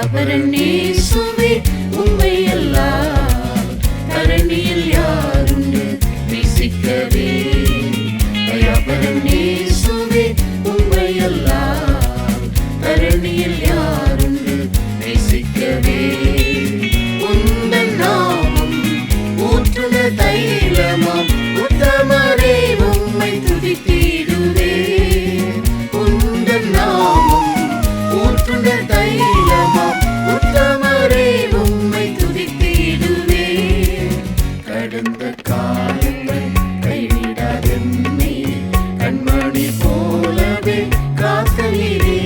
தயாபரன் சுவே. போலவே காக்கிறீரே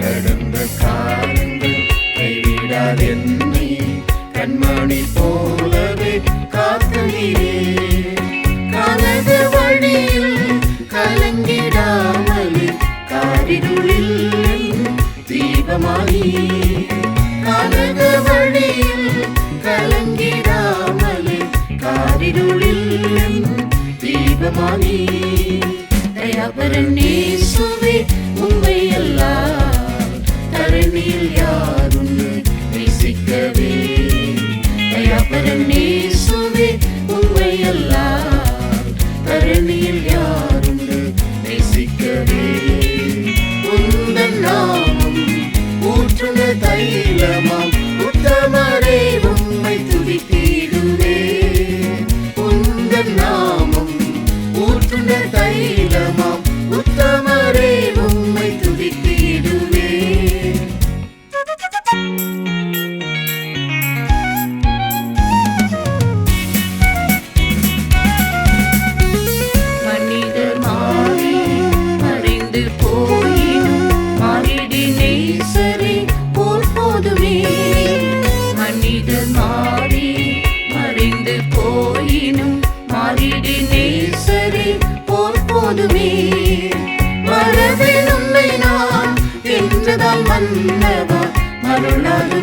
கடந்த காலங்கள் கைவிடாதென்னை கண்மணி போலவே காக்கிறீரே கலக வழியில் கலங்கிடாமல். காரிடுளில் தீபமாகி. கலக வழியில் கலங்கிடாமல். காரிடுளில் தீபமாகி. தயாபரன் இயேசுவே உம்மை அல்லால் தரணியில் யாரும் நேசிக்கவே. தயாபரன் இயேசுவே உம்மை அல்லால் தரணியில் யாரும்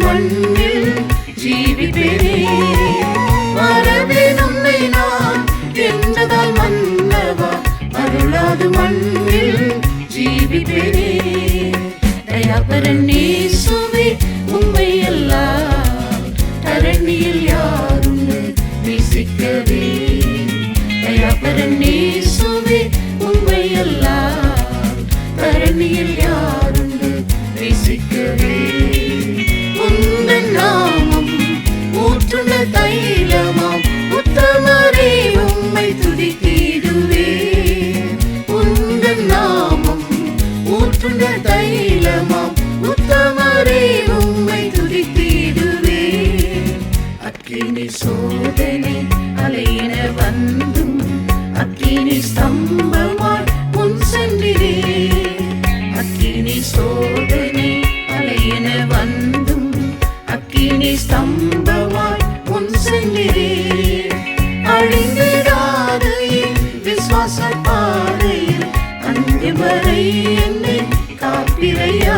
ஒன்றில் மண்ணில் ஜீவிப்பேனே மரபின் உண்மை நான் என்றதால் மன்னவா அருளாது மண்ணில் ஜீவிப்பேனே தயாபரன் இயேசுவே உண்மை எல்லாம் தரணியில் யாரும் நேசிக்கவே தயாபரன் இயேசுவே சோதனை அலையின வந்தும் அக்கினி ஸ்தம்பமாய் முன் சென்றிரே அக்கினி சோதனை அலையின வந்தும் அக்கினி ஸ்தம்பமாய் முன் சென்றிரே அழிந்திடாது விசுவாச பாதையில் அஞ்சு வரை என்னை காப்பிரையா.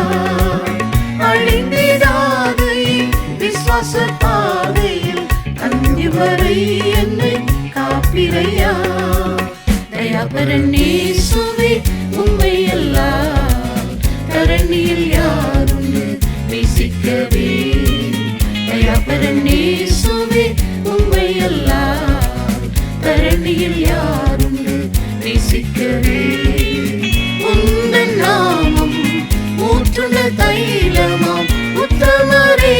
அஞ்சு என்னை காப்பிரையா தயாபரன் சுவை உண்மை அல்லால் தரணியில் யாரும் நேசிக்கவே. தயாபரன் சுவை உண்மை அல்லால் தரணியில் யாரும் நேசிக்கவே. உந்தன் நாமம் ஊற்றுள்ள தைலமாம் உத்தமரே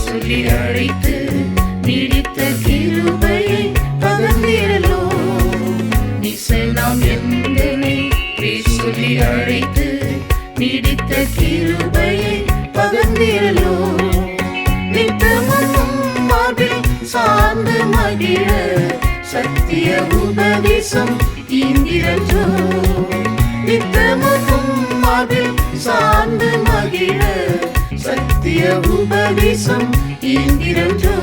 சொல்லி அழைத்து நீடித்த கிருபையை பகிர்ந்திரலோ நிசனம் எந்தனை சொல்லி அழைத்து நீடித்த கிருபையை பகிர்ந்திரலோ நித்தமும் மார்பில் சார்ந்து மகிழ சத்திய உபதேசம் இந்திரன்றோ நித்தமும் மார்பில் சார்ந்து மகிழ சத்திய உபதேசம் இந்திரஞ்சோ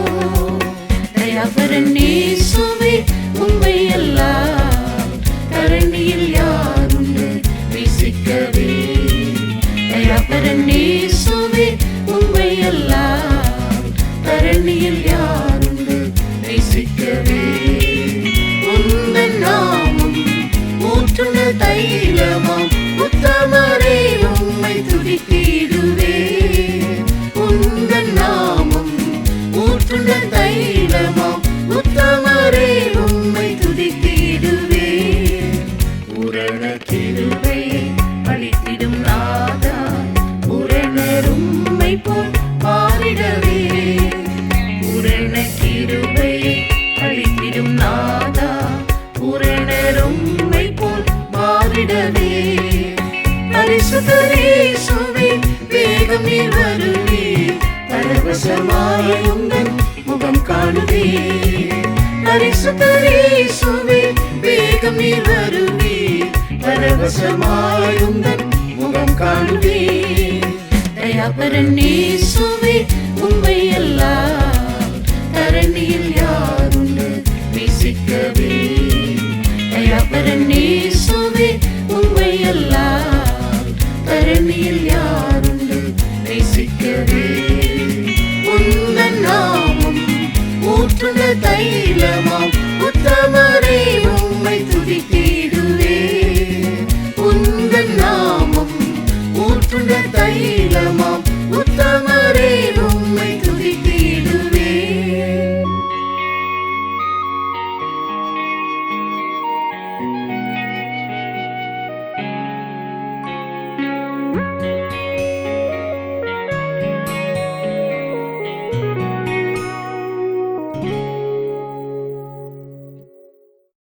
தயாபரன் நேசுவே உண்மை எல்லாம் தரணியில் யாருண்டு விசிக்கவே. தயாபரன் நேசுவே உண்மை எல்லாம் தரணியில் யார் பரிசுத்தரேசுவே வேகம் நீர் வருவே பரவசமாய் உந்தன் முகம் காணுவே. பரிசுத்தரேசுவே வேகம் நீர் வருவே பரவசமாய் உந்தன் முகம் காணுவே. தயாபரன் நேசுவே உண்மை எல்லாம் தரணியில் யாருண்டு விசிக்கவே தயாபரன் நேசுவே